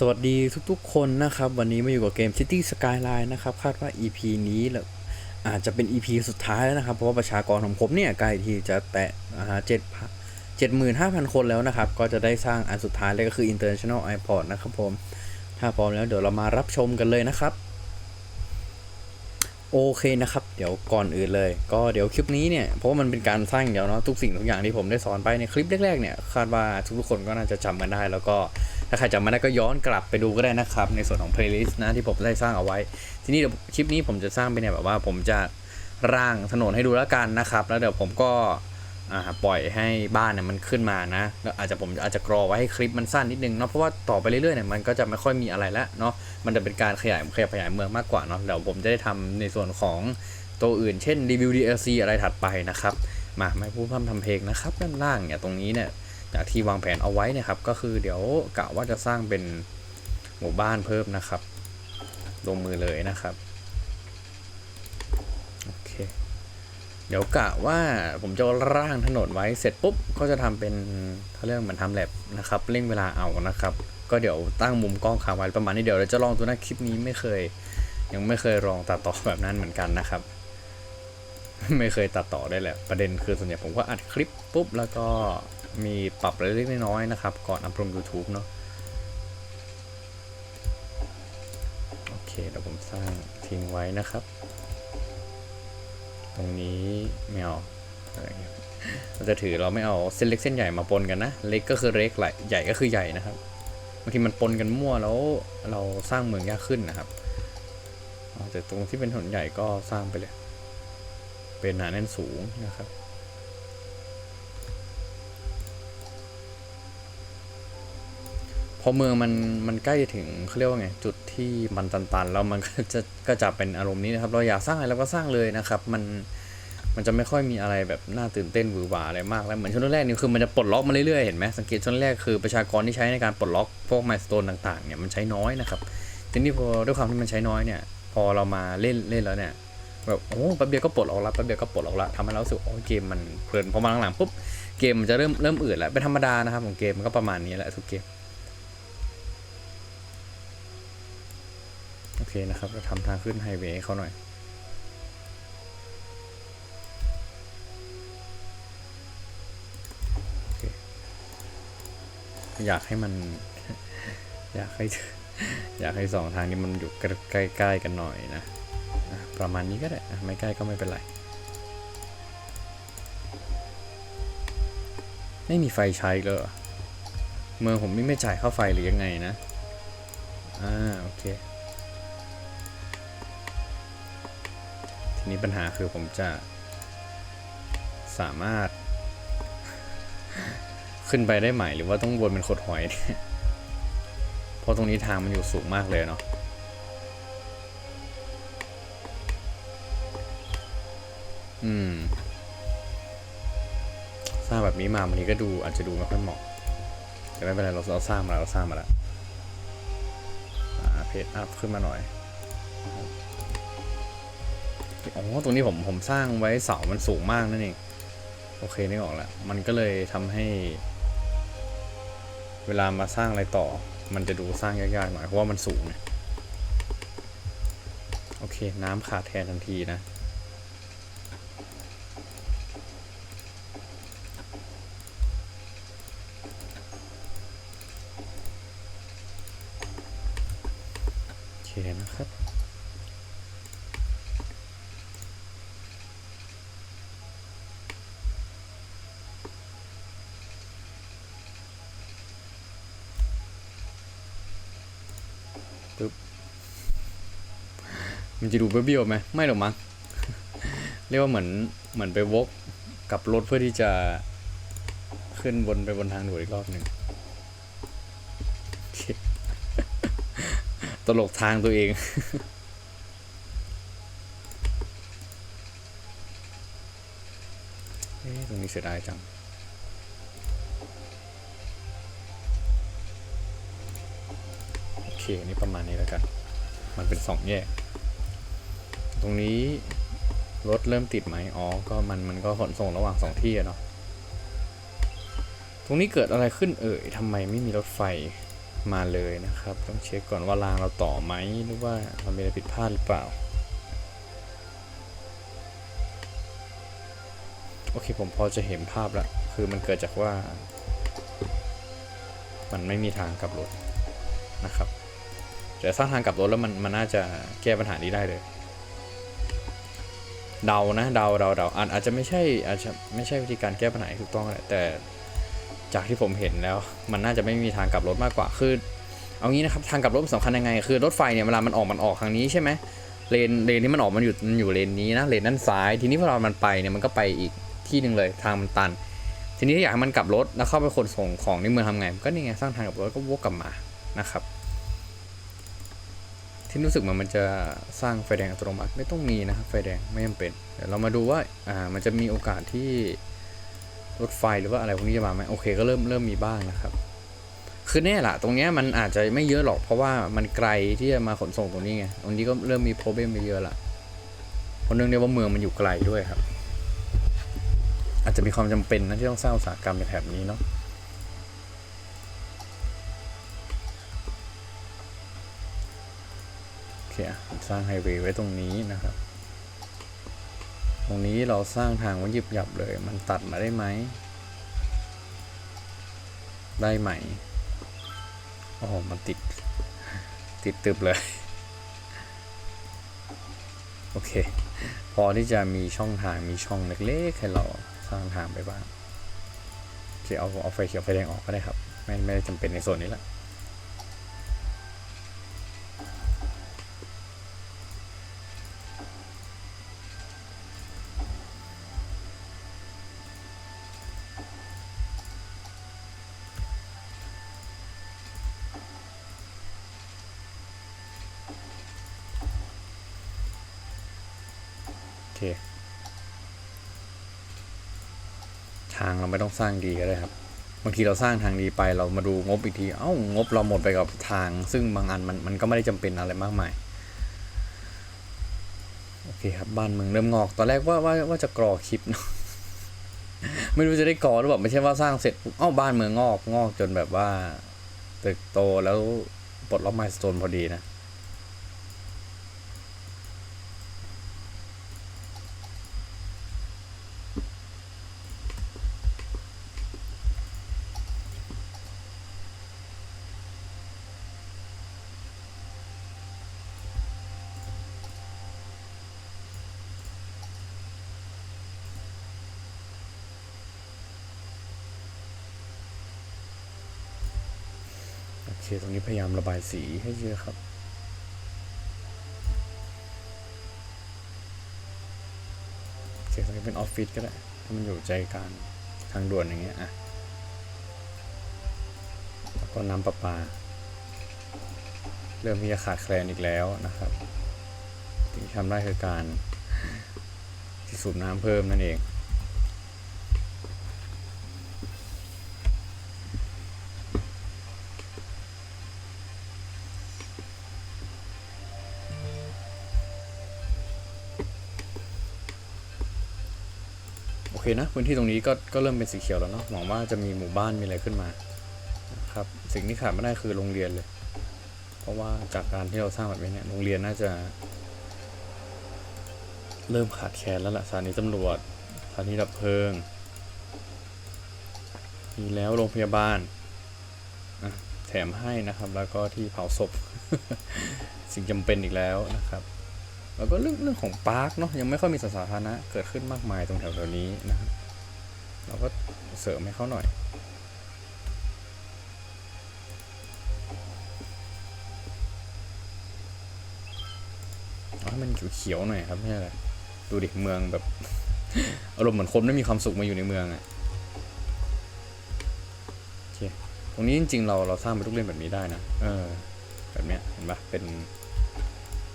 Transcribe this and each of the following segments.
สวัสดีทุกๆคนนะครับ วันนี้มาอยู่กับเกม City Skyline นะครับ คาดว่า EP นี้อาจจะเป็น EP สุดท้ายแล้วนะครับ เพราะว่าประชากรของผมเนี่ยใกล้ที่จะแตะเจ็ดเจ็ดหมื่นห้าพันคนแล้วนะครับ ก็จะได้สร้างอันสุดท้ายเลยก็คือ International Airport นะครับผม ถ้าพร้อมแล้วเดี๋ยวเรามารับชมกันเลยนะครับ โอเคนะครับ เดี๋ยวก่อนอื่นเลย ก็เดี๋ยวคลิปนี้เนี่ยเพราะว่ามันเป็นการสร้างเดี๋ยวเนาะทุกสิ่งทุกอย่างที่ผมได้สอนไปในคลิปแรกๆเนี่ยคาดว่าทุกๆคนก็น่าจะจำกันได้ แล้วก็ถ้าใครจำไม่ได้ก็ย้อนกลับไปดูก็ได้นะครับ ในส่วนของเพลย์ลิสต์นะที่ผมได้สร้างเอาไว้ ทีนี้เดี๋ยวคลิปนี้ผมจะสร้างไปเนี่ยแบบว่าผมจะร่างถนนให้ดูแล้วกันนะครับ แล้วเดี๋ยวผมก็ ปล่อยให้บ้านเนี่ยมันขึ้นมานะแล้วอาจจะผมอาจจะกรอไว้ให้คลิปมันสั้นนิดนึงเนาะเพราะว่าต่อไปเรื่อยๆเนี่ยมันก็จะไม่ค่อยมีอะไรแล้วเนาะมันจะเป็นการขยายขยับขยายเมืองมากกว่าเนาะเดี๋ยวผมจะได้ทำในส่วนของตัวอื่น เช่นรีวิว DLC อะไรถัดไปนะครับมาไม่พูดพร่ำทำเพลงนะครับด้านล่างเนี่ยตรงนี้เนี่ยจากที่วางแผนเอาไว้เนะครับก็คือเดี๋ยวกะว่าจะสร้างเป็นหมู่บ้านเพิ่มนะครับ ลงมือเลยนะครับโอเค เดี๋ยวกะว่าผมจะร่างถนนไว้เสร็จปุ๊บก็จะทำเป็นเขาเรียกเหมือนทำแลบนะครับเร่งเวลาเอานะครับ ก็เดี๋ยวตั้งมุมกล้องค้างไว้ประมาณนี้เดี๋ยวเราจะลองตัวนะคลิปนี้ไม่เคย ยังไม่เคยลองตัดต่อแบบนั้นเหมือนกันนะครับ ไม่เคยตัดต่อได้แหละประเด็นคือส่วนใหญ่ผมก็อัดคลิปปุ๊บแล้วก็มีปรับเล็กๆน้อยๆนะครับ ก่อนอัพลง YouTube เนาะโอเคเดี๋ยวผมสร้างทิ้งไว้นะครับ ตรงนี้ไม่เอาเราจะถือเราไม่เอาเส้นเล็กเส้นใหญ่มาปนกันนะ เล็กก็คือเล็กใหญ่ใหญ่ก็คือใหญ่นะครับบางทีมันปนกันมั่วแล้วเราสร้างเมืองยากขึ้นนะครับเอาแต่ตรงที่เป็นถนนใหญ่ก็สร้างไปเลย เป็นหนาแน่นสูงนะครับพอเมืองมันมันใกล้จะถึงเขาเรียกว่าไงจุด ที่มันตันๆแล้วมันก็จะก็จะเป็นอารมณ์นี้นะครับ เราอยากสร้างอะไรเราก็สร้างเลยนะครับ มันมันจะไม่ค่อยมีอะไรแบบน่าตื่นเต้นหวือหวาอะไรมากแล้วเหมือนช่วงแรกนี่คือมันจะปลดล็อกมาเรื่อยๆเห็นไหมสังเกตช่วงแรกคือประชากรที่ใช้ในการปลดล็อกพวกไมสโตนต่างๆเนี่ยมันใช้น้อยนะครับทีนี้พอด้วยความที่มันใช้น้อยเนี่ย พอเรามาเล่นเล่นแล้วเนี่ยแบบโอ้แป๊บเดียวก็ปลดออกละแป๊บเดียวก็ปลดออกละทำให้เราสึกโอ้เกมมันเพลินพอมาหลังๆปุ๊บเกมมันจะเริ่มเริ่มอืดแล้วเป็นธรรมดานะครับของเกมมันก็ประมาณนี้แหละทุกเกม เคนะครับเราทำทางขึ้นไฮเวย์เขาหน่อย อยากให้มัน อยากให้ อยากให้สองทางนี้มันอยู่ใกล้ๆกันหน่อยนะ ประมาณนี้ก็ได้ ไม่ใกล้ก็ไม่เป็นไร ไม่มีไฟใช้เลยเมืองผมไม่ไม่จ่ายค่าไฟหรือยังไงนะ อ่า โอเค นี้ปัญหาคือผมจะสามารถ ขึ้นไปได้ไหมหรือว่าต้องวนเป็นโคดหอยเนี่ยเพราะตรงนี้ทางมันอยู่สูงมากเลยเนาะอืมสร้างแบบนี้มาวันนี้ก็ดูอาจจะดูไม่ค่อยเหมาะแต่ไม่เป็นไรเราเราสร้างมาแล้วเราสร้างมาแล้วอ่าเพจอัพขึ้นมาหน่อย อ๋อตรงนี้ผมผมสร้างไว้เสามันสูงมากนั่นเองโอเคนึกออกแล้วมันก็เลยทำให้ เวลามาสร้างอะไรต่อ มันจะดูสร้างยากๆหน่อยเพราะว่ามันสูงเนี่ยโอเค น้ำขาดแทนทันทีนะ โอเคนะครับ ปึ๊บ มัน จะดูเบี้ยวไหมไม่หรอกมั้งเรียกว่าเหมือนเหมือนไปวกกับรถเพื่อที่จะขึ้นบนไปบนทางด่วนอีกรอบหนึ่งตลกทางตัวเองเอ๊ะตรงนี้เสียดายจังโอเคอันนี้ประมาณนี้แล้วกัน มันเป็นสองแยก ตรงนี้รถเริ่มติดไหมอ๋อ ก็มันมันก็ขนส่งระหว่างสองที่อะเนาะ ตรงนี้เกิดอะไรขึ้นเอ่ยทำไมไม่มีรถไฟมาเลยนะครับ ต้องเช็คก่อนว่ารางเราต่อไหมหรือว่าเรามีอะไรผิดพลาดหรือเปล่า โอเคผมพอจะเห็นภาพแล้ว คือมันเกิดจากว่า มันไม่มีทางกลับรถนะครับแต่สร้างทางกลับรถแล้วมันมันน่าจะแก้ปัญหานี้ได้เลย เดานะเดาเดาเดาอาจอาจจะไม่ใช่อาจจะไม่ใช่วิธีการแก้ปัญหาถูกต้องแหละแต่จากที่ผมเห็นแล้ว มันน่าจะไม่มีทางกลับรถมากกว่าคือเอางี้นะครับทางกลับรถสำคัญยังไง คือรถไฟเนี่ยเวลามันออกมันออกทางนี้ใช่ไหมเลนเลนที่มันออกมันอยู่มันอยู่เลนนี้นะเลนด้านซ้าย ทีนี้พอเรามันไปเนี่ยมันก็ไปอีกที่หนึ่งเลยทางมันตัน ทีนี้ถ้าอยากให้มันกลับรถแล้วเข้าไปขนส่งของในเมืองทำไงก็นี่ไงสร้างทางกลับรถก็วกกลับมานะครับ ที่รู้สึกเหมันมันจะสร้างไฟแดงอัตโนมัติไม่ต้องมีนะครับไฟแดงไม่จำเป็นเดี๋ยวเรามาดูว่าอ่ามันจะมีโอกาสที่รถไฟหรือว่าอะไรพวกนี้จะมาไหมโอเคก็เริ่มเริ่มมีบ้างนะครับ คือแน่ละตรงเนี้ยมันอาจจะไม่เยอะหรอกเพราะว่ามันไกลที่จะมาขนส่งตรงนี้ไงตรงนี้ก็เริ่มมีโปรเบมไปเยอะละเพราะเนื่องในว่าเมืองมันอยู่ไกลด้วยครับ อาจจะมีความจำเป็นนะที่ต้องสร้างอุตสาหกรรมในแถบนี้เนาะ เคสร้างไฮเวย์ไว้ตรงนี้นะครับ ตรงนี้เราสร้างทางไว้หยิบหยับเลย มันตัดมาได้ไหม ได้ไหมโอ้โหมันติด ติดตึบเลย โอเค พอที่จะมีช่องทางมีช่องเล็กๆให้เราสร้างทางไปบ้างโอเคเอาเอาไฟเขียวไฟแดงออกก็ได้ครับ ไม่ไม่จำเป็นในส่วนนี้ละ ทางเราไม่ต้องสร้างดีก็ได้ครับบางทีเราสร้างทางดีไปเรามาดูงบอีกที เอ้างบเราหมดไปกับทาง ซึ่งบางอันมันมันก็ไม่ได้จำเป็นอะไรมากมายโอเคครับบ้านเมืองเริ่มงอกตอนแรกว่าว่าว่าจะกรอคลิปเนาะไม่รู้จะได้กรอหรือเปล่าไม่ใช่ว่าสร้างเสร็จเอ้าบ้านเมืองงอกงอกจนแบบว่า ตึกโตแล้วปลดล็อกไมล์สโตนพอดีนะ เคตรงนี้พยายามระบายสีให้เยอะครับโอเคตรงนี้เป็นออฟฟิศก็ได้ถ้ามันอยู่ใจกลางทางด่วนอย่างเงี้ยอะแล้วก็น้ำประปา เริ่มที่จะขาดแคลนอีกแล้วนะครับสิ่งที่ทำได้คือการที่สูบน้ำเพิ่มนั่นเอง นะ พื้นที่ตรงนี้ก็ก็เริ่มเป็นสีเขียวแล้วเนาะหวังว่าจะมีหมู่บ้านมีอะไรขึ้นมาครับสิ่งที่ขาดไม่ได้คือโรงเรียนเลย เพราะว่าจากการที่เราสร้างแบบนี้เนี่ยโรงเรียนน่าจะ เริ่มขาดแคลนแล้วล่ะสถานีตำรวจสถานีดับเพลิงมีแล้วโรงพยาบาลแถมให้นะครับแล้วก็ที่เผาศพ สิ่งจำเป็นอีกแล้วนะครับ แล้วก็เรื่องเรื่องของปาร์คเนาะยังไม่ค่อยมีสาธารณะเกิดขึ้นมากมายตรงแถวๆนี้นะครับเราก็เสริมให้เขาหน่อยอาให้มันเขียวๆหน่อยครับไม่ใช่อะไรดูดิเมืองแบบอารมณ์เหมือนคนไม่มีความสุขมาอยู่ในเมืองอะโอเคตรงนี้จริงๆเราเราสร้างเป็นลูกเล่นแบบนี้ได้นะเออแบบเนี้ยเห็นปะเป็น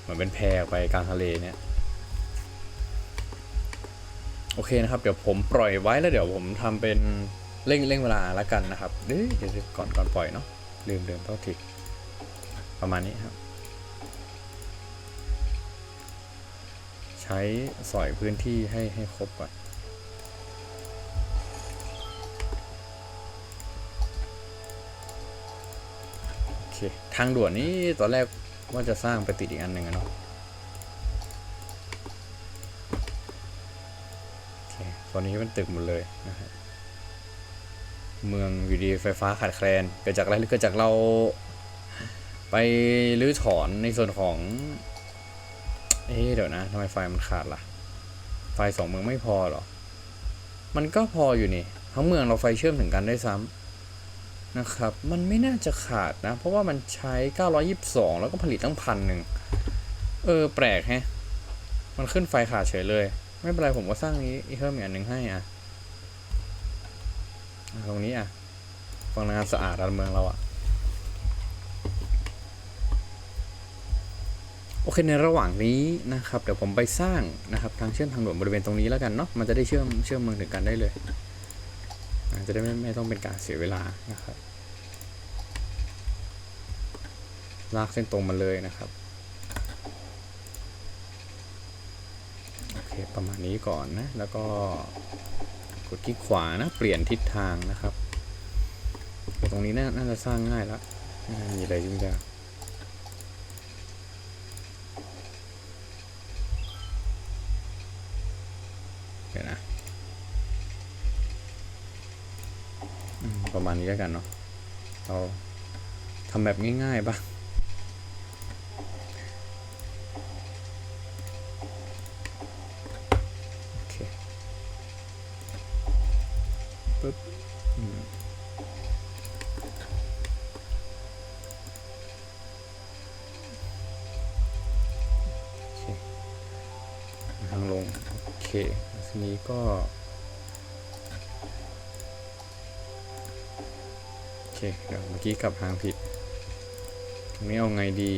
มือนเป็นแพไปกลางทะเลเนี่ยโอเคนะครับ เดี๋ยวผมปล่อยไว้แล้วเดี๋ยวผมทำเป็นเร่งเร่งเวลาละกันนะครับเดี๋ยวก่อนก่อนปล่อยเนาะลืมลืมโทษทีประมาณนี้ครับ ใช้สอยพื้นที่ให้ให้ครบก่อนโอเคทางด่วนนี้ตอนแรก ว่าจะสร้างไปติดอีกอันหนึ่งเนาะโอเคตอนนี้เป็นตึกหมดเลยนะครับเมืองอยู่ดีไฟฟ้าขาดแคลนเกิดจากอะไรหรือเกิดจากเราไปรื้อถอนในส่วนของ เอ๊เดี๋ยวนะทำไมไฟมันขาดล่ะ ไฟสองเมืองไม่พอหรอ มันก็พออยู่นี่ ทั้งเมืองเราไฟเชื่อมถึงกันได้ซ้ำ นะครับ มันไม่น่าจะขาดนะ เพราะว่ามันใช้ 922 แล้วก็ผลิตตั้งพันหนึ่ง เออ แปลกแฮะ มันขึ้นไฟขาดเฉยเลย ไม่เป็นไรผมก็สร้างนี้อีกเพิ่มอีกอันหนึ่งให้อะ ตรงนี้อะพลังงานสะอาดอันเมืองเราอะ โอเค ในระหว่างนี้นะครับ เดี๋ยวผมไปสร้างนะครับ ทางเชื่อมทางด่วนบริเวณตรงนี้แล้วกันเนาะ มันจะได้เชื่อมเชื่อมเมืองถึงกันได้เลย จะได้ไม่ไม่ต้องเป็นการเสียเวลานะครับ ลากเส้นตรงมาเลยนะครับโอเคประมาณนี้ก่อนนะ แล้วก็กดคลิกขวานะ เปลี่ยนทิศทางนะครับ ตรงนี้น่านาจะสร้างง่ายแล้วมีอะไรยุ่งยากเดี๋ยวนะอืม ประมาณนี้แล้วกันเนาะเราทำแบบง่ายๆปะโมื่อกี้กลับทางผิดตรงนี้เอาไงดี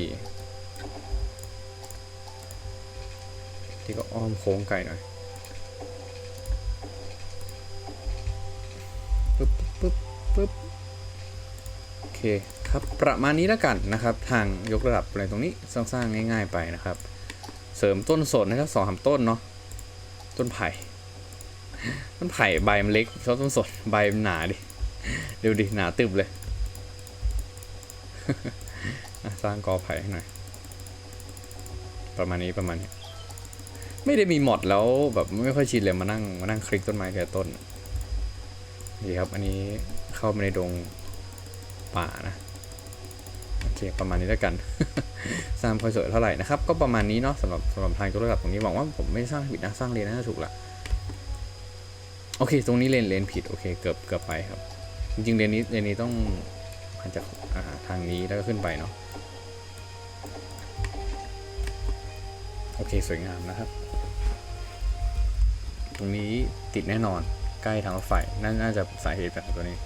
ที่ก็อ้อมโค้งไกลหน่อยปึ๊บปึ๊บปึ๊บโอเคครับประมาณนี้แล้วกันนะครับ ทางยกระดับอะไรตรงนี้สร้างๆง่าย ๆไปนะครับ เสริมต้นสนนะครับสองสามต้นเนาะต้นไผ่ต้นไผ่ใบมันเล็กชอบต้นสนใบมันหนาดิดูดิหนาตึบเลย สร้างกอไผ่ให้หน่อย ประมาณนี้ประมาณนี้ ไม่ได้มีหมดแล้วแบบไม่ค่อยชินเลยมานั่งมานั่งคลิกต้นไม้แก่ต้นดีครับ อันนี้เข้ามาในดงป่านะโอเคประมาณนี้แล้วกันสร้างพอยสวยเท่าไหร่นะครับ ก็ประมาณนี้เนาะสำหรับสำหรับทางยกระดับตรงนี้หวังว่าผมไม่สร้างผิดนะสร้างเลนน่าจะถูกละโอเค ตรงนี้เลนเลนผิดโอเค เกือบเกือบไปครับ จริงๆเลนนี้เลนนี้ต้อง มาจากาทางนี้แล้วก็ขึ้นไปเนาะโอเคสวยงามนะครับ ตรงนี้ติดแน่นอนใกล้ทางรถไฟน่าน่าจะสาเหตุจากตัวนี้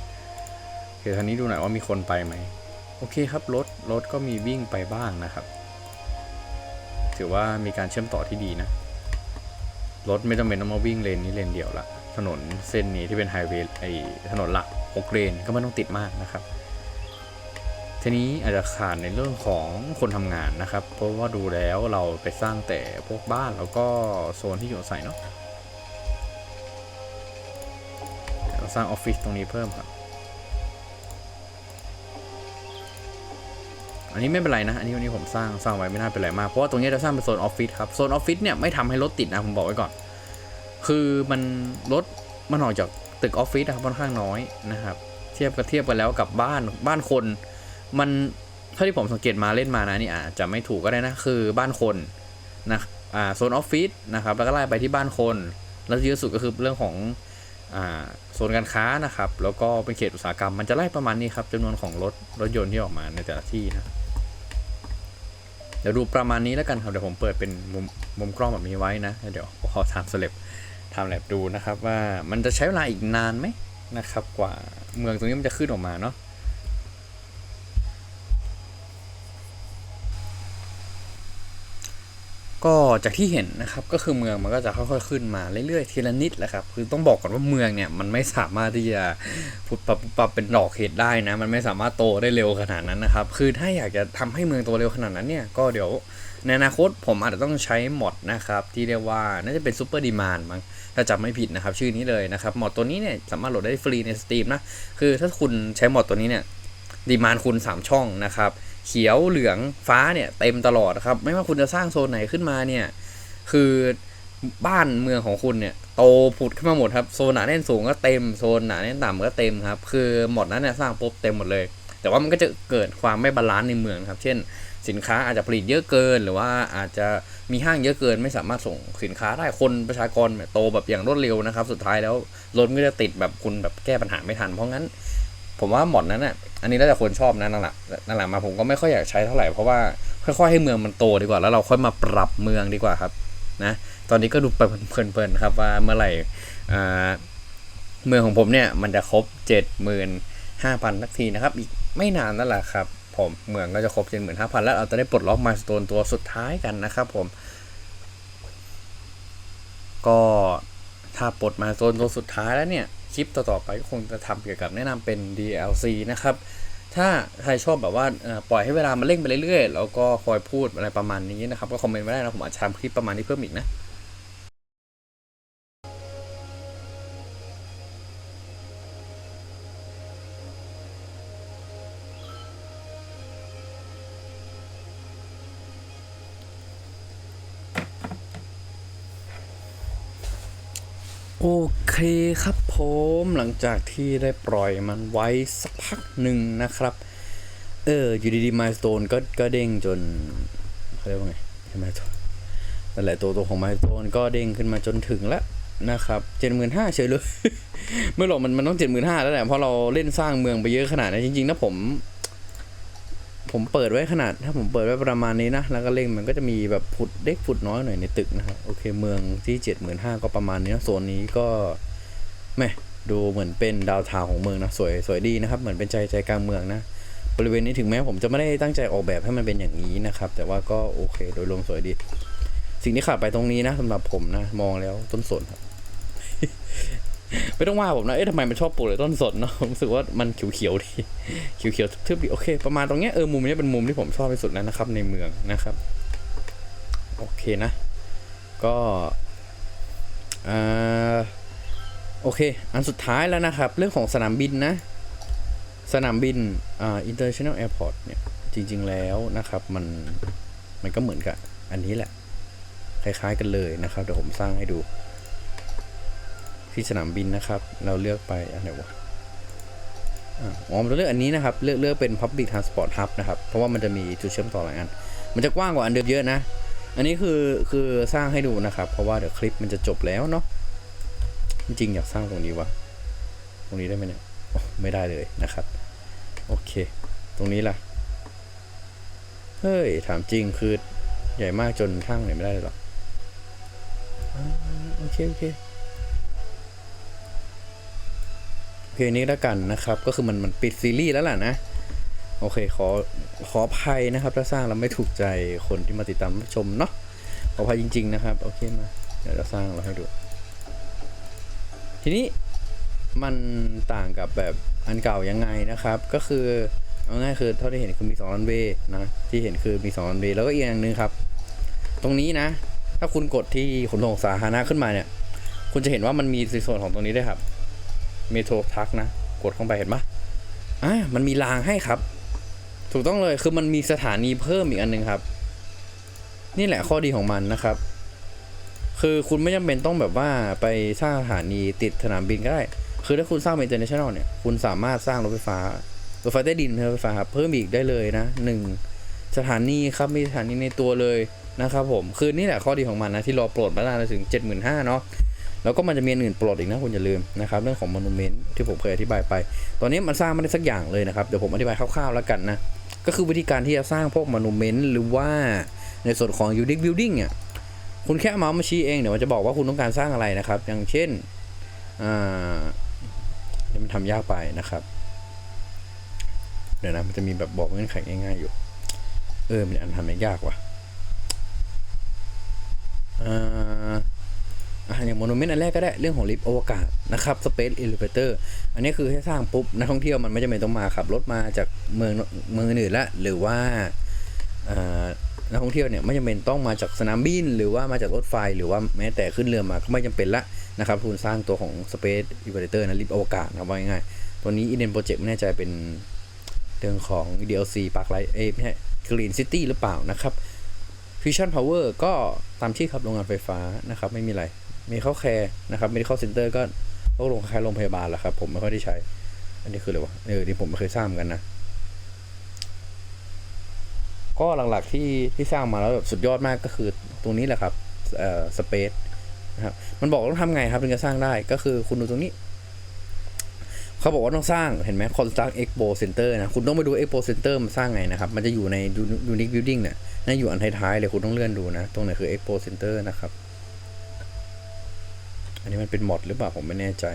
โอเคทางนี้ดูหน่อยว่ามีคนไปไหมโอเคครับรถรถก็มีวิ่งไปบ้างนะครับ ถือว่ามีการเชื่อมต่อที่ดีนะรถไม่จำเป็นต้องมาวิ่งเลนนี้เลนเดียวละถนนเส้นนี้ที่เป็นไฮเวย์ไอถนนหลัก6เลนก็ไม่ต้องติดมากนะครับ ทีนี้อาจจะขาดในเรื่องของคนทำงานนะครับ เพราะว่าดูแล้วเราไปสร้างแต่พวกบ้านแล้วก็โซนที่อยู่อาศัยเนาะเราสร้างออฟฟิศตรงนี้เพิ่มครับ อันนี้ไม่เป็นไรนะ อันนี้วันนี้ผมสร้างสร้างไว้ไม่น่าเป็นไรมาก เพราะว่าตรงนี้จะสร้างเป็นโซนออฟฟิศครับ โซนออฟฟิศเนี่ยไม่ทำให้รถติดนะผมบอกไว้ก่อน คือมันรถมันออกจากตึกออฟฟิศนะครับค่อนข้างน้อยนะครับ เทียบกับเทียบกันแล้วกับบ้านบ้านคน มันเท่าที่ผมสังเกตมาเล่นมานะนี่อาจจะไม่ถูกก็ได้นะคือบ้านคนนะอ่าโซนออฟฟิศนะครับแล้วก็ไล่ไปที่บ้านคน แล้วที่สุดก็คือเรื่องของอ่าโซนการค้านะครับ แล้วก็เป็นเขตอุตสาหกรรมมันจะไล่ประมาณนี้ครับจำนวนของรถรถยนต์ที่ออกมาในแต่ละที่นะเดี๋ยวดูประมาณนี้แล้วกันครับเดี๋ยวผมเปิดเป็นมุมมุมกล้องแบบนี้ไว้นะเดี๋ยวขอถามสเลบทำแลบดูนะครับว่ามันจะใช้เวลาอีกนานไหมนะครับ กว่าเมืองตรงนี้มันจะขึ้นออกมาเนาะ ก็จากที่เห็นนะครับก็คือเมืองมันก็จะค่อยๆขึ้นมาเรื่อยๆทีละนิดแหละครับคือต้องบอกก่อนว่าเมืองเนี่ยมันไม่สามารถที่จะพุบปับพุบปับเป็นดอกเห็ดได้นะมันไม่สามารถโตได้เร็วขนาดนั้นนะครับคือถ้าอยากจะทำให้เมืองโตเร็วขนาดนั้นเนี่ยก็เดี๋ยวในอนาคตผมอาจจะต้องใช้มอดนะครับที่เรียกว่าน่าจะเป็นซูเปอร์ดีมานมั้งถ้าจำไม่ผิดนะครับชื่อนี้เลยนะครับมอดตัวนี้เนี่ยสามารถโหลดได้ฟรีในสตรีมนะคือถ้าคุณใช้มอดตัวนี้เนี่ยดีมานคุณ 3 ช่องนะครับ เขียวเหลืองฟ้าเนี่ยเต็มตลอดครับไม่ว่าคุณจะสร้างโซนไหนขึ้นมาเนี่ยคือบ้านเมืองของคุณเนี่ยโตผุดขึ้นมาหมดครับโซนหนาแน่นสูงก็เต็มโซนหนาแน่นต่ำก็เต็มครับคือหมดนั้นเนี่ยสร้างปุ๊บเต็มหมดเลย แต่ว่ามันก็จะเกิดความไม่บาลานซ์ในเมืองครับ เช่น สินค้าอาจจะผลิตเยอะเกิน หรือว่าอาจจะมีห้างเยอะเกิน ไม่สามารถส่งสินค้าได้คนประชากรโตแบบอย่างรวดเร็วนะครับ สุดท้ายแล้วรถก็จะติดแบบคุณแบบแก้ปัญหาไม่ทัน เพราะงั้น ผมว่าหมดนั้นอะ อันนี้แล้วแต่คนชอบนะนั่นแหละนั่นแหละมาผมก็ไม่ค่อยอยากใช้เท่าไหร่เพราะว่าค่อยๆให้เมืองมันโตดีกว่า แล้วเราค่อยมาปรับเมืองดีกว่าครับ นะ ตอนนี้ก็ดูเพลินๆครับว่าเมื่อไหร่เมืองของผมเนี่ยมันจะครบเจ็ดหมื่นห้าพันสักทีนะครับ อีกไม่นานนั่นแหละครับ ผมเมืองก็จะครบเจ็ดหมื่นห้าพันแล้วเราจะได้ปลดล็อกมาสโตนตัวสุดท้ายกันนะครับผม ก็ถ้าปลดมาโซนตัวสุดท้ายแล้วเนี่ย คลิปต่อๆไปก็คงจะทำเกี่ยวกับแนะนำเป็น DLC นะครับ ถ้าใครชอบแบบว่าปล่อยให้เวลามันเร่งไปเรื่อยๆ แล้วก็คอยพูดอะไรประมาณนี้นะครับ ก็คอมเมนต์ไว้ได้นะผมอาจจะทำคลิปประมาณนี้เพิ่มอีกนะ ครับผมหลังจากที่ได้ปล่อยมันไว้สักพักหนึ่งนะครับ เอออยู่ดีๆม s ส o ต e ก็ก็เด้งจนเขาเรียกว่าไงใช่ไหมนั่นแหละตัวตัวของม s ส o ต e ก็เด้งขึ้นมาจนถึงแล้วนะครับเจ็ดหมื่นห้าเฉยเลยไม่หรอกมันมันต้องเจ็ดหมื่นห้าแล้วแหละเพราะเราเล่นสร้างเมืองไปเยอะขนาดนั้นจริงๆนะผม ผมเปิดไว้ขนาด ถ้าผมเปิดไว้ประมาณนี้นะแล้วก็เล่งมันก็จะมีแบบผุดเล็กผุดน้อยหน่อยในตึกนะครับโอเคเมืองที่เจ็ดหมื่นห้าก็ประมาณนี้โซนนี้ก็ แม่ดูเหมือนเป็นดาวเทาวของเมืองนะสวยสวยดีนะครับ เหมือนเป็นใจใจกลางเมืองนะ บริเวณนี้ถึงแม้ผมจะไม่ได้ตั้งใจออกแบบให้มันเป็นอย่างนี้นะครับ แต่ว่าก็โอเคโดยรวมสวยดี สิ่งที่ขาดไปตรงนี้นะสำหรับผมนะ มองแล้วต้นสนครับ ไม่ต้องว่าผมนะเอ๊ะทำไมมันชอบปลูกเลยต้นสนเนาะผมรู้สึกว่ามันเขียวๆดีเขียวๆทึบๆดีโอเค ประมาณตรงเนี้ยเออมุมนี้เป็นมุมที่ผมชอบที่สุดแล้วนะครับ ในเมืองนะครับโอเคนะ ก็อ่า โอเค อันสุดท้ายแล้วนะครับ เรื่องของสนามบินนะ สนามบินอ่า international airport เนี่ย จริง ๆ แล้วนะครับ มัน มันก็เหมือนกับอันนี้แหละ คล้าย ๆ กันเลยนะครับ เดี๋ยวผมสร้างให้ดู ที่สนามบินนะครับ เราเลือกไปอันไหนวะอ๋อมันจะเลือกอันนี้นะครับ เลือกเลือกเป็น Public Transport Hub นะครับ เพราะว่ามันจะมีจุดเชื่อมต่อหลายอัน มันจะกว้างกว่าอันเดิมเยอะนะ อันนี้คือ คือสร้างให้ดูนะครับ เพราะว่าเดี๋ยวคลิปมันจะจบแล้วเนาะ จริงอยากสร้างตรงนี้วะตรงนี้ได้ไหมเนี่ยไม่ได้เลยนะครับ โอเค ตรงนี้ล่ะ เฮ้ย ถามจริงคือใหญ่มากจนทั้งไหนไม่ได้เลยหรอโอเค โอเคโอเคนี้แล้วกันนะครับ ก็คือมันมันปิดซีรีส์แล้วล่ะนะ โอเค ขอขออภัยนะครับ ถ้าสร้างแล้วไม่ถูกใจคนที่มาติดตามชมเนาะขออภัยจริง ๆ นะครับ โอเคมาเดี๋ยวเราสร้างเราให้ดู ทีนี้มันต่างกับแบบอันเก่ายังไงนะครับ ก็คือเอาง่ายคือเท่าที่เห็นคือมี2รันเวย์นะ ที่เห็นคือมี2รันเวย์แล้วก็อีกอย่างหนึ่งครับ ตรงนี้นะ ถ้าคุณกดที่ขนส่งสาธารณะขึ้นมาเนี่ย คุณจะเห็นว่ามันมีส่วนของตรงนี้ด้วยครับเมโทรทักนะ กดเข้าไปเห็นปะอ่ามันมีรางให้ครับ ถูกต้องเลยคือมันมีสถานีเพิ่มอีกอันหนึงครับ นี่แหละข้อดีของมันนะครับ คือคุณไม่จำเป็นต้องแบบว่าไปสร้างสถานีติดสนามบินก็ได้ คือถ้าคุณสร้างเป็น international เนี่ย คุณสามารถสร้างรถไฟฟ้ารถไฟใต้ดินรถไฟฟ้าเพิ่มอีกได้เลยนะหนึ่งสถานีครับมีสถานีในตัวเลยนะครับผมคือนี่แหละข้อดีของมันนะที่รอโปรดมาได้ถึง 75,000เนาะแล้วก็มันจะมีอื่นโปรดอีกนะคุณอย่าลืมนะครับเรื่องของม o นูเมนต์ที่ผมเคยอธิบายไป ตอนนี้มันสร้างไม่ได้สักอย่างเลยนะครับเดี๋ยวผมอธิบายคร่าวๆแล้วกันนะก็คือวิธีการที่จะสร้างพวกม o นูเมนต์หรือว่าในส่วนของ unique building เนี่ย คุณแค่เมาส์มาชี้เองเดี๋ยวมันจะบอกว่าคุณต้องการสร้างอะไรนะครับ อย่างเช่นอ่าเดี๋ยวมันทำยากไปนะครับเดี๋ยวนะมันจะมีแบบบอกเงื่อนไขง่ายๆอยู่ เออมันอันทำไม่ยากว่ะอ่าอย่างโมโนเมนต์อันแรกก็ได้เรื่องของลิฟต์อวกาศนะครับ Space Elevator อันนี้คือให้สร้างปุ๊บนักท่องเที่ยวมันไม่จำเป็นต้องมาขับรถมาจากเมืองเมืองอื่นละหรือว่า นักท่องเที่ยวเนี่ยไม่จำเป็นต้องมาจากสนามบิน หรือว่ามาจากรถไฟหรือว่าแม้แต่ขึ้นเรือมาก็ไม่จำเป็นละนะครับคุณสร้างตัวของ Space Elevator นะลิฟต์อวกาศนะครับว่าง่ายๆตัวนี้ Eden Project ไม่แน่ใจเป็นเรื่องของ DLC ปากไลเอ้ยไม่ใช่ Green City หรือเปล่านะครับ Fusion Power ก็ตามชื่อครับโรงงานไฟฟ้านะครับไม่มีอะไรมีเข้าแคร์นะครับ Medical Center ก็โรงคล้ายโรงพยาบาลแหละครับ ผมไม่ค่อยได้ใช้ อันนี้คืออะไรวะเออที่ผมไม่เคยสร้างกันนะ ก็หลักๆที่ที่สร้างมาแล้วแบบสุดยอดมากก็คือตรงนี้แหละครับเอ่อสเปซนะครับมันบอกต้องทำไงครับถึงจะสร้างได้ก็คือคุณดูตรงนี้ เขาบอกว่าต้องสร้างเห็นไหม construct expo center นะ คุณต้องไปดู expo center มันสร้างไงนะครับ มันจะอยู่ใน unique building เนี่ยน่าอยู่อันท้ายๆเลยคุณต้องเลื่อนดูนะ ตรงไหนคือ expo center นะครับ อันนี้มันเป็นมอดหรือเปล่าผมไม่แน่ใจ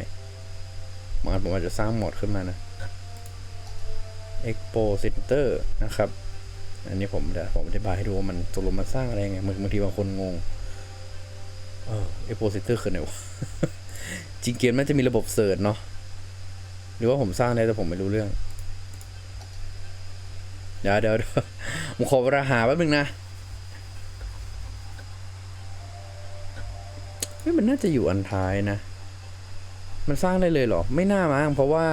บางอันผมอาจจะสร้างมอดขึ้นมานะ expo center นะครับ อันนี้ผมเดี๋ยวผมอธิบายให้ดูว่ามันตกลงมันสร้างอะไรไงบางทีบางคนงง เออ expo center คือไหนวะจริงเกมน่าจะมีระบบเสิร์ชเนาะหรือว่าผมสร้างได้แต่ผมไม่รู้เรื่อง เดี๋ยวเดี๋ยวเดี๋ยวผมขอเวลาหาแป๊บนึงนะเฮ้ยมันน่าจะอยู่อันท้ายนะ มันสร้างได้เลยเหรอ ไม่น่ามั้งเพราะว่า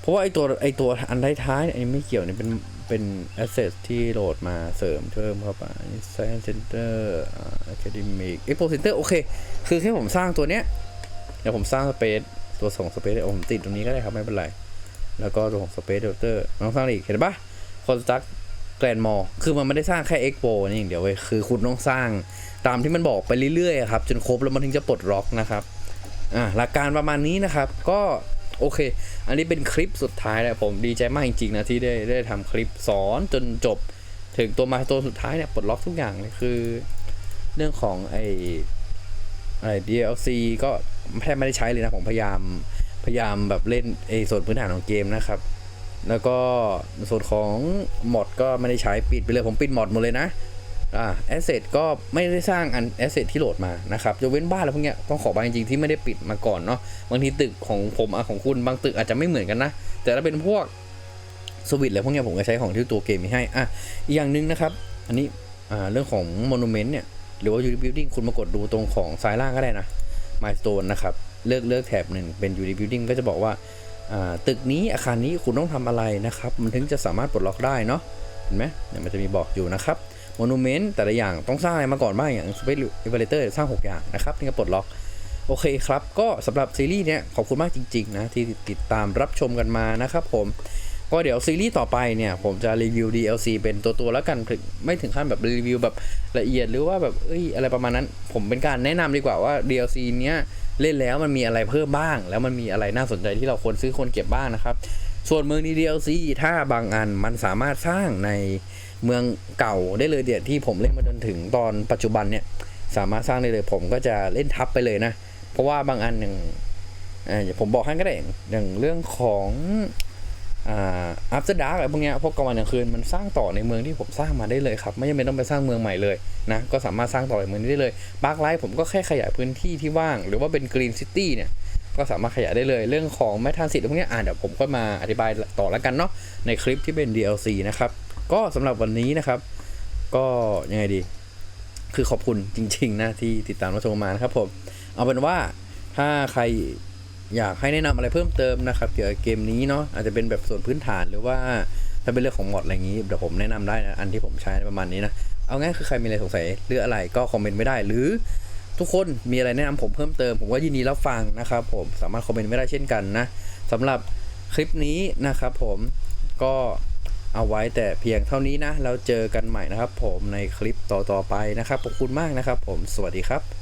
เพราะว่าไอตัวไอตัวอันท้ายๆเนี่ยอันนี้ไม่เกี่ยวเนี่ยเป็น เป็น asset ที่โหลดมาเสริมเพิ่มเข้าไป science center อ่า academic expo center โอเค คือแค่ผมสร้างตัวเนี้ย เดี๋ยวผมสร้างสเปซตัวส่งสเปซผมติดตรงนี้ก็ได้ครับไม่เป็นไร แล้วก็ตัวของสเปซเดลเตอร์ต้องสร้างอีกเห็นปะคอนสตักแกรนมอลคือมันไม่ได้สร้างแค่เอ็กโปนี่อย่างเดียวเว้ย คือคุณต้องสร้างตามที่มันบอกไปเรื่อยๆครับ จนครบแล้วมันถึงจะปลดล็อกนะครับ อ่าหลักการประมาณนี้นะครับ ก็ โอเค อันนี้เป็นคลิปสุดท้ายแล้วผมดีใจมากจริงๆนะที่ได้ได้ทำคลิปสอนจนจบ ถึงตัวมาตัวสุดท้ายเนี่ยปลดล็อกทุกอย่างเลยคือ เรื่องของไอไร DLC ก็แทบไม่ได้ใช้เลยนะผมพยายามพยายามแบบเล่นไอส่วนพื้นฐานของเกมนะครับ แล้วก็ส่วนของมอดก็ไม่ได้ใช้ปิดไปเลยผมปิดมอดหมดเลยนะ แอสเซทก็ไม่ได้สร้างอันแอสเซทที่โหลดมานะครับยกเว้นบ้านแล้วพวกเนี้ยต้องขอบางจริงๆที่ไม่ได้ปิดมาก่อนเนาะบางทีตึกของผมอะของคุณบางตึกอาจจะไม่เหมือนกันนะ แต่ถ้าเป็นพวกสวิตอะไรพวกเนี้ยผมก็ใช้ของที่ตัวเกมมีให้อะอีกอย่างหนึ่งนะครับ อันนี้อ่าเรื่องของมอนูเมนต์เนี่ยหรือว่า Unity Building คุณมากดดูตรงของซ้ายล่างก็ได้นะ Milestone นะครับเลือกเลือกแถบหนึ่งเป็น Unity Building ก็จะบอกว่าอ่าตึกนี้อาคารนี้คุณต้องทำอะไรนะครับ มันถึงจะสามารถปลดล็อกได้เนาะเห็นไหมเนี่ยมันจะมีบอกอยู่นะครับ Monument แต่ละอย่างต้องสร้างอะไรมาก่อนบ้างอย่าง Space Elevator สร้าง 6 อย่างนะครับนี่ก็ปลดล็อก โอเคครับ ก็สำหรับซีรีส์เนี้ยขอบคุณมากจริงๆนะที่ติดตามรับชมกันมานะครับผมก็เดี๋ยวซีรีส์ต่อไปเนี่ยผมจะรีวิว DLC เป็นตัวตัวๆแล้วกันถึงไม่ถึงขั้นแบบรีวิวแบบละเอียดหรือว่าแบบเอ้ยอะไรประมาณนั้น ผมเป็นการแนะนำดีกว่าว่า DLC เนี้ยเล่นแล้วมันมีอะไรเพิ่มบ้าง แล้วมันมีอะไรน่าสนใจที่เราควรซื้อควรเก็บบ้างนะครับ ส่วนเมืองนี้ DLC ถ้าบางอันมันสามารถสร้างใน เมืองเก่าได้เลยเดี๋ยวที่ผมเล่นมาจนถึงตอนปัจจุบันเนี่ยสามารถสร้างได้เลยผมก็จะเล่นทับไปเลยนะ เพราะว่าบางอันอย่างอ่าผมบอกให้ก็ได้อย่างอย่างเรื่องของอ่าอัพเดอร์ดาร์อะไรพวกเนี้ยพวกกลางวันกลางคืนมันสร้างต่อในเมืองที่ผมสร้างมาได้เลยครับ ไม่จำเป็นต้องไปสร้างเมืองใหม่เลยนะ ก็สามารถสร้างต่อในเมืองนี้ได้เลยบาร์กไลท์ผมก็แค่ขยายพื้นที่ที่ว่าง หรือว่าเป็นกรีนซิตี้เนี่ย ก็สามารถขยายได้เลยเรื่องของแมททานสิตพวกเนี้ยอ่าเดี๋ยวผมก็มาอธิบายต่อแล้วกันเนาะในคลิปที่เป็น DLC นะครับ ก็สำหรับวันนี้นะครับ ก็ยังไงดี คือขอบคุณจริง ๆ นะที่ติดตามรับชมมานะครับผมเอาเป็นว่าถ้าใครอยากให้แนะนำอะไรเพิ่มเติมนะครับเกี่ยวกับเกมนี้เนาะอาจจะเป็นแบบส่วนพื้นฐานหรือว่าถ้าเป็นเรื่องของมอดอะไรอย่างนี้เดี๋ยวผมแนะนำได้นะอันที่ผมใช้ประมาณนี้นะเอาง่ายคือใครมีอะไรสงสัยเรื่ออะไรก็คอมเมนต์ไม่ได้หรือ ทุกคนมีอะไรแนะนำผมเพิ่มเติม ผมก็ยินดีรับฟังนะครับผมสามารถคอมเมนต์ไม่ได้เช่นกันนะสำหรับคลิปนี้นะครับผมก็ เอาไว้แต่เพียงเท่านี้นะ แล้วเจอกันใหม่นะครับ ผมในคลิปต่อๆไปนะครับ ขอบคุณมากนะครับ ผม สวัสดีครับ